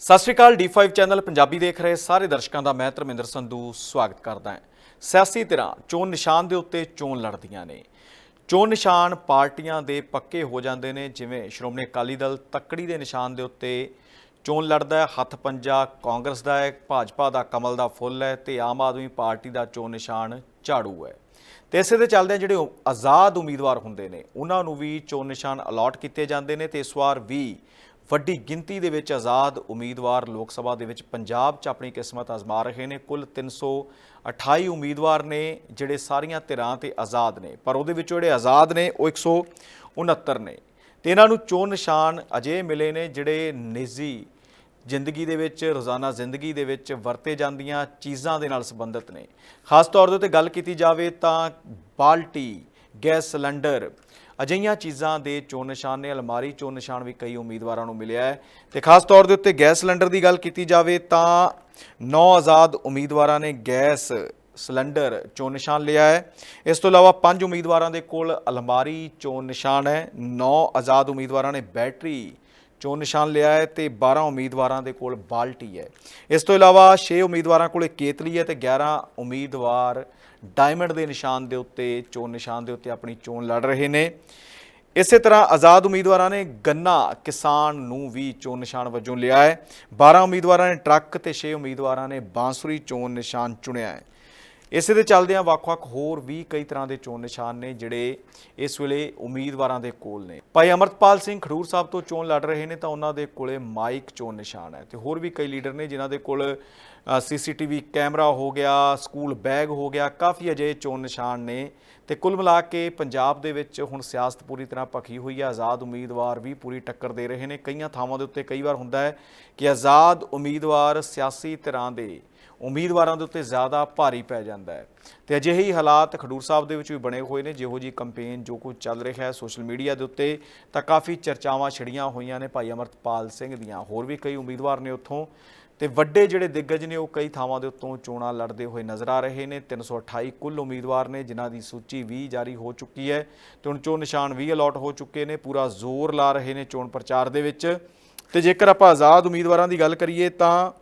ਸਤਿ ਸ਼੍ਰੀ ਅਕਾਲ D5 channel Punjabi ਦੇਖ ਰਹੇ ਸਾਰੇ ਦਰਸ਼ਕਾਂ ਦਾ ਮੈਂ ਧਰਮਿੰਦਰ ਸੰਧੂ ਸਵਾਗਤ ਕਰਦਾ ਹਾਂ। ਸਿਆਸੀ ਧਿਰਾਂ, ਚੋਣ ਨਿਸ਼ਾਨ ਦੇ ਉੱਤੇ ਚੋਣ ਲੜਦੀਆਂ ਨੇ। ਚੋਣ ਨਿਸ਼ਾਨ ਪਾਰਟੀਆਂ ਦੇ ਪੱਕੇ ਹੋ ਜਾਂਦੇ ਨੇ, ਜਿਵੇਂ ਸ਼੍ਰੋਮਣੀ ਅਕਾਲੀ ਦਲ ਤੱਕੜੀ ਦੇ ਨਿਸ਼ਾਨ ਦੇ ਉੱਤੇ ਚੋਣ ਲੜਦਾ ਹੈ, ਹੱਥ ਪੰਜਾ ਕਾਂਗਰਸ ਦਾ ਹੈ, ਭਾਜਪਾ ਦਾ ਕਮਲ ਦਾ ਫੁੱਲ ਹੈ ਤੇ ਆਮ ਆਦਮੀ ਪਾਰਟੀ ਦਾ ਚੋਣ ਨਿਸ਼ਾਨ ਝਾੜੂ ਹੈ। ਤੇ ਇਸੇ ਦੇ ਚੱਲਦੇ ਜਿਹੜੇ ਆਜ਼ਾਦ ਉਮੀਦਵਾਰ ਹੁੰਦੇ ਨੇ, ਉਹਨਾਂ ਨੂੰ ਵੀ ਚੋਣ ਨਿਸ਼ਾਨ ਅਲਾਟ ਕੀਤੇ ਜਾਂਦੇ ਨੇ ਤੇ ਇਸ ਵਾਰ ਵੀ ਵੱਡੀ ਗਿਣਤੀ ਦੇ ਵਿੱਚ ਆਜ਼ਾਦ ਉਮੀਦਵਾਰ ਲੋਕ ਸਭਾ ਦੇ ਵਿੱਚ ਪੰਜਾਬ 'ਚ ਆਪਣੀ ਕਿਸਮਤ ਆਜ਼ਮਾ ਰਹੇ ਨੇ। ਕੁੱਲ 328 ਉਮੀਦਵਾਰ ਨੇ, ਜਿਹੜੇ ਸਾਰੀਆਂ ਧਿਰਾਂ ਤੇ ਆਜ਼ਾਦ ਨੇ। ਪਰ ਉਹਦੇ ਵਿੱਚੋਂ ਜਿਹੜੇ ਆਜ਼ਾਦ ਨੇ, ਉਹ 169 ਨੇ। ਤੇ ਇਹਨਾਂ ਨੂੰ ਚੋਣ ਨਿਸ਼ਾਨ ਅਜੇ ਮਿਲੇ ਨੇ, ਜਿਹੜੇ ਨਿੱਜੀ ਜ਼ਿੰਦਗੀ ਦੇ ਵਿੱਚ, ਰੋਜ਼ਾਨਾ ਜ਼ਿੰਦਗੀ ਦੇ ਵਿੱਚ ਵਰਤੇ ਜਾਂਦੀਆਂ ਚੀਜ਼ਾਂ ਦੇ ਨਾਲ ਸੰਬੰਧਿਤ ਨੇ। ਖਾਸ ਤੌਰ ਦੇ ਉੱਤੇ ਗੱਲ ਕੀਤੀ ਜਾਵੇ ਤਾਂ ਬਾਲਟੀ, ਗੈਸ ਸਿਲੰਡਰ ਅਜਿਹੀਆਂ ਚੀਜ਼ਾਂ ਦੇ ਚੋਣ ਨਿਸ਼ਾਨ ਨੇ, ਅਲਮਾਰੀ ਚੋਣ ਨਿਸ਼ਾਨ ਵੀ ਕਈ ਉਮੀਦਵਾਰਾਂ ਨੂੰ ਮਿਲਿਆ ਹੈ। ਤੇ ਖਾਸ ਤੌਰ ਦੇ ਉੱਤੇ ਗੈਸ ਸਿਲੰਡਰ ਦੀ ਗੱਲ ਕੀਤੀ ਜਾਵੇ ਤਾਂ ਨੌ ਆਜ਼ਾਦ ਉਮੀਦਵਾਰਾਂ ਨੇ ਗੈਸ ਸਿਲੰਡਰ ਚੋਣ ਨਿਸ਼ਾਨ ਲਿਆ ਹੈ। ਇਸ ਤੋਂ ਇਲਾਵਾ ਪੰਜ ਉਮੀਦਵਾਰਾਂ ਦੇ ਕੋਲ ਅਲਮਾਰੀ ਚੋਣ ਨਿਸ਼ਾਨ ਹੈ। ਨੌ ਆਜ਼ਾਦ ਉਮੀਦਵਾਰਾਂ ਨੇ ਬੈਟਰੀ ਚੋਣ ਨਿਸ਼ਾਨ ਲਿਆ ਹੈ ਤੇ 12 ਉਮੀਦਵਾਰਾਂ ਦੇ ਕੋਲ ਬਾਲਟੀ ਹੈ। ਇਸ ਤੋਂ ਇਲਾਵਾ 6 ਉਮੀਦਵਾਰਾਂ ਕੋਲ ਕੇਤਲੀ ਹੈ ਤੇ 11 ਉਮੀਦਵਾਰ ਡਾਇਮੰਡ ਦੇ ਨਿਸ਼ਾਨ ਦੇ ਉੱਤੇ, ਚੋਣ ਨਿਸ਼ਾਨ ਦੇ ਉੱਤੇ ਆਪਣੀ ਚੋਣ ਲੜ ਰਹੇ ਨੇ। ਇਸੇ ਤਰ੍ਹਾਂ ਆਜ਼ਾਦ ਉਮੀਦਵਾਰਾਂ ਨੇ ਗੰਨਾ ਕਿਸਾਨ ਨੂੰ ਵੀ ਚੋਣ ਨਿਸ਼ਾਨ ਵਜੋਂ ਲਿਆ ਹੈ। 12 ਉਮੀਦਵਾਰਾਂ ਨੇ ਟਰੱਕ ਤੇ 6 ਉਮੀਦਵਾਰਾਂ ਨੇ ਬਾਂਸੁਰੀ ਚੋਣ ਨਿਸ਼ਾਨ ਚੁਣਿਆ ਹੈ। ਇਸੇ ਦੇ ਚੱਲਦਿਆਂ ਵੱਖ-ਵੱਖ ਹੋਰ ਵੀ ਕਈ ਤਰ੍ਹਾਂ ਦੇ ਚੋਣ ਨਿਸ਼ਾਨ ਨੇ ਜਿਹੜੇ ਇਸ ਵੇਲੇ ਉਮੀਦਵਾਰਾਂ ਦੇ ਕੋਲ ਨੇ। ਭਾਈ ਅਮਰਤਪਾਲ ਸਿੰਘ ਖਡੂਰ ਸਾਹਿਬ ਤੋਂ ਚੋਣ ਲੜ ਰਹੇ ਨੇ ਤਾਂ ਉਹਨਾਂ ਦੇ ਕੋਲੇ ਮਾਈਕ ਚੋਣ ਨਿਸ਼ਾਨ ਹੈ ਤੇ ਹੋਰ ਵੀ ਕਈ ਲੀਡਰ ਨੇ ਜਿਨ੍ਹਾਂ ਦੇ ਕੋਲ ਸੀਸੀਟੀਵੀ ਕੈਮਰਾ ਹੋ ਗਿਆ, ਸਕੂਲ ਬੈਗ ਹੋ ਗਿਆ, ਕਾਫੀ ਅਜੇ ਚੋਣ ਨਿਸ਼ਾਨ ਨੇ ਤੇ ਕੁੱਲ ਮਿਲਾ ਕੇ ਪੰਜਾਬ ਦੇ ਵਿੱਚ ਹੁਣ ਸਿਆਸਤ ਪੂਰੀ ਤਰ੍ਹਾਂ ਭਖੀ ਹੋਈ ਹੈ। ਆਜ਼ਾਦ ਉਮੀਦਵਾਰ ਵੀ ਪੂਰੀ ਟੱਕਰ ਦੇ ਰਹੇ ਨੇ। ਕਈਆਂ ਥਾਵਾਂ ਦੇ ਉੱਤੇ ਕਈ ਵਾਰ ਹੁੰਦਾ ਹੈ ਕਿ ਆਜ਼ਾਦ ਉਮੀਦਵਾਰ ਸਿਆਸੀ ਧਿਰਾਂ ਦੇ ਉਮੀਦਵਾਰਾਂ ਦੇ ਉੱਤੇ ਜ਼ਿਆਦਾ ਭਾਰੀ ਪੈ ਜਾਂਦਾ ਹੈ। ਤੇ ਅਜਿਹੇ ਹੀ ਹਾਲਾਤ ਖਡੂਰ ਸਾਹਿਬ ਦੇ ਵਿੱਚ ਵੀ ਬਣੇ ਹੋਏ ਨੇ। ਜਿਹੋ ਜੀ ਕੰਪੇਨ ਜੋ ਕੁਝ ਚੱਲ ਰਿਹਾ ਹੈ ਸੋਸ਼ਲ ਮੀਡੀਆ ਦੇ ਉੱਤੇ, ਤਾਂ ਕਾਫੀ ਚਰਚਾਵਾਂ ਛਿੜੀਆਂ ਹੋਈਆਂ ਨੇ ਭਾਈ ਅਮਰਤਪਾਲ ਸਿੰਘ ਦੀਆਂ। ਹੋਰ ਵੀ ਕਈ ਉਮੀਦਵਾਰ ਨੇ ਉੱਥੋਂ। ਤੇ ਵੱਡੇ ਜਿਹੜੇ ਦਿੱਗਜ ਨੇ, ਉਹ ਕਈ ਥਾਵਾਂ ਦੇ ਉੱਤੋਂ ਚੋਣਾਂ ਲੜਦੇ ਹੋਏ ਨਜ਼ਰ ਆ ਰਹੇ ਨੇ। 328 ਕੁੱਲ ਉਮੀਦਵਾਰ ਨੇ, ਜਿਨ੍ਹਾਂ ਦੀ ਸੂਚੀ ਵੀ ਜਾਰੀ ਹੋ ਚੁੱਕੀ ਹੈ। ਤੇ ਹੁਣ ਚੋਣ ਨਿਸ਼ਾਨ ਵੀ ਅਲਾਟ ਹੋ ਚੁੱਕੇ ਨੇ। ਪੂਰਾ ਜ਼ੋਰ ਲਾ ਰਹੇ ਨੇ ਚੋਣ ਪ੍ਰਚਾਰ ਦੇ ਵਿੱਚ। ਤੇ ਜੇਕਰ ਆਪਾਂ ਆਜ਼ਾਦ ਉਮੀਦਵਾਰਾਂ ਦੀ ਗੱਲ ਕਰੀਏ, ਤਾਂ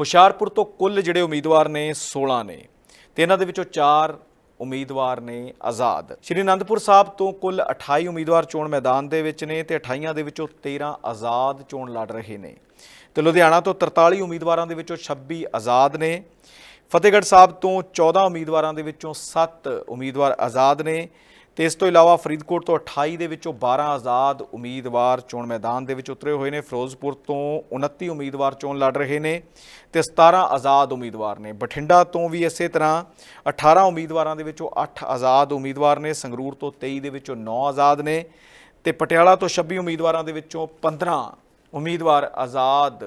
ਹੁਸ਼ਿਆਰਪੁਰ ਤੋਂ ਕੁੱਲ ਜਿਹੜੇ ਉਮੀਦਵਾਰ ਨੇ 16 ਨੇ ਤੇ ਇਹਨਾਂ ਦੇ ਵਿੱਚੋਂ 4 ਉਮੀਦਵਾਰ ਨੇ ਆਜ਼ਾਦ। ਸ਼੍ਰੀ ਅਨੰਦਪੁਰ ਸਾਹਿਬ ਤੋਂ ਕੁੱਲ 28 ਉਮੀਦਵਾਰ ਚੋਣ ਮੈਦਾਨ ਦੇ ਵਿੱਚ ਨੇ ਤੇ 28 ਦੇ ਵਿੱਚੋਂ 13 ਆਜ਼ਾਦ ਚੋਣ ਲੜ ਰਹੇ ਨੇ। ਤੇ ਲੁਧਿਆਣਾ ਤੋਂ 43 ਉਮੀਦਵਾਰਾਂ ਦੇ ਵਿੱਚੋਂ 26 ਆਜ਼ਾਦ ਨੇ। ਫਤਿਹਗੜ੍ਹ ਸਾਹਿਬ ਤੋਂ 14 ਉਮੀਦਵਾਰਾਂ ਦੇ ਵਿੱਚੋਂ 7 ਉਮੀਦਵਾਰ ਆਜ਼ਾਦ ਨੇ। ਤੇ ਇਸ ਤੋਂ ਇਲਾਵਾ ਫਰੀਦਕੋਟ ਤੋਂ 28 ਦੇ ਵਿੱਚੋਂ 12 ਆਜ਼ਾਦ ਉਮੀਦਵਾਰ ਚੋਣ ਮੈਦਾਨ ਦੇ ਵਿੱਚ ਉਤਰੇ ਹੋਏ ਨੇ। ਫਿਰੋਜ਼ਪੁਰ ਤੋਂ 29 ਉਮੀਦਵਾਰ ਚੋਣ ਲੜ ਰਹੇ ਨੇ ਤੇ 17 ਆਜ਼ਾਦ ਉਮੀਦਵਾਰ ਨੇ। ਬਠਿੰਡਾ ਤੋਂ ਵੀ ਇਸੇ ਤਰ੍ਹਾਂ 18 ਉਮੀਦਵਾਰਾਂ ਦੇ ਵਿੱਚੋਂ 8 ਆਜ਼ਾਦ ਉਮੀਦਵਾਰ ਨੇ। ਸੰਗਰੂਰ ਤੋਂ 23 ਦੇ ਵਿੱਚੋਂ 9 ਆਜ਼ਾਦ ਨੇ ਤੇ ਪਟਿਆਲਾ ਤੋਂ 26 ਉਮੀਦਵਾਰਾਂ ਦੇ ਵਿੱਚੋਂ 15 ਉਮੀਦਵਾਰ ਆਜ਼ਾਦ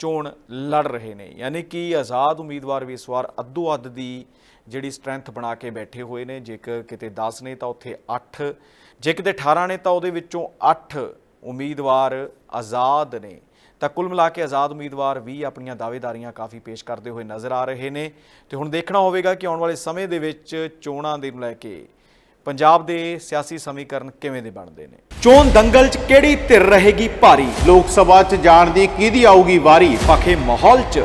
ਚੋਣ ਲੜ ਰਹੇ ਨੇ। ਯਾਨੀ ਕਿ ਆਜ਼ਾਦ ਉਮੀਦਵਾਰ ਵੀ ਇਸ ਵਾਰ ਅੱਧੋ ਅੱਧ ਦੀ ਜਿਹੜੀ ਸਟਰੈਂਥ ਬਣਾ ਕੇ ਬੈਠੇ ਹੋਏ ਨੇ ਜੇਕਰ ਕਿਤੇ 10 ਨੇ ਤਾਂ ਉੱਥੇ 8 ਜੇ ਕਿਤੇ 18 ਨੇ ਤਾਂ ਉਹਦੇ ਵਿੱਚੋਂ 8 ਉਮੀਦਵਾਰ ਆਜ਼ਾਦ ਨੇ। ਤਾਂ ਕੁੱਲ ਮਿਲਾ ਕੇ ਆਜ਼ਾਦ ਉਮੀਦਵਾਰ ਵੀ ਆਪਣੀਆਂ ਦਾਅਵੇਦਾਰੀਆਂ ਕਾਫੀ ਪੇਸ਼ ਕਰਦੇ ਹੋਏ ਨਜ਼ਰ ਆ ਰਹੇ ਨੇ। ਤੇ ਹੁਣ ਦੇਖਣਾ ਹੋਵੇਗਾ ਕਿ ਆਉਣ ਵਾਲੇ ਸਮੇਂ ਦੇ ਵਿੱਚ ਚੋਣਾਂ ਦੇ ਨੂੰ ਲੈ ਕੇ ਪੰਜਾਬ ਦੇ ਸਿਆਸੀ ਸਮੀਕਰਨ ਕਿਵੇਂ ਦੇ ਬਣਦੇ ਨੇ। ਚੋਣ ਦੰਗਲ 'ਚ ਕਿਹੜੀ ਧਿਰ ਰਹੇਗੀ ਭਾਰੀ? ਲੋਕ ਸਭਾ ਚ ਜਾਣ ਦੀ ਕਿਹਦੀ ਆਊਗੀ ਵਾਰੀ? ਪਖੇ ਮਾਹੌਲ 'ਚ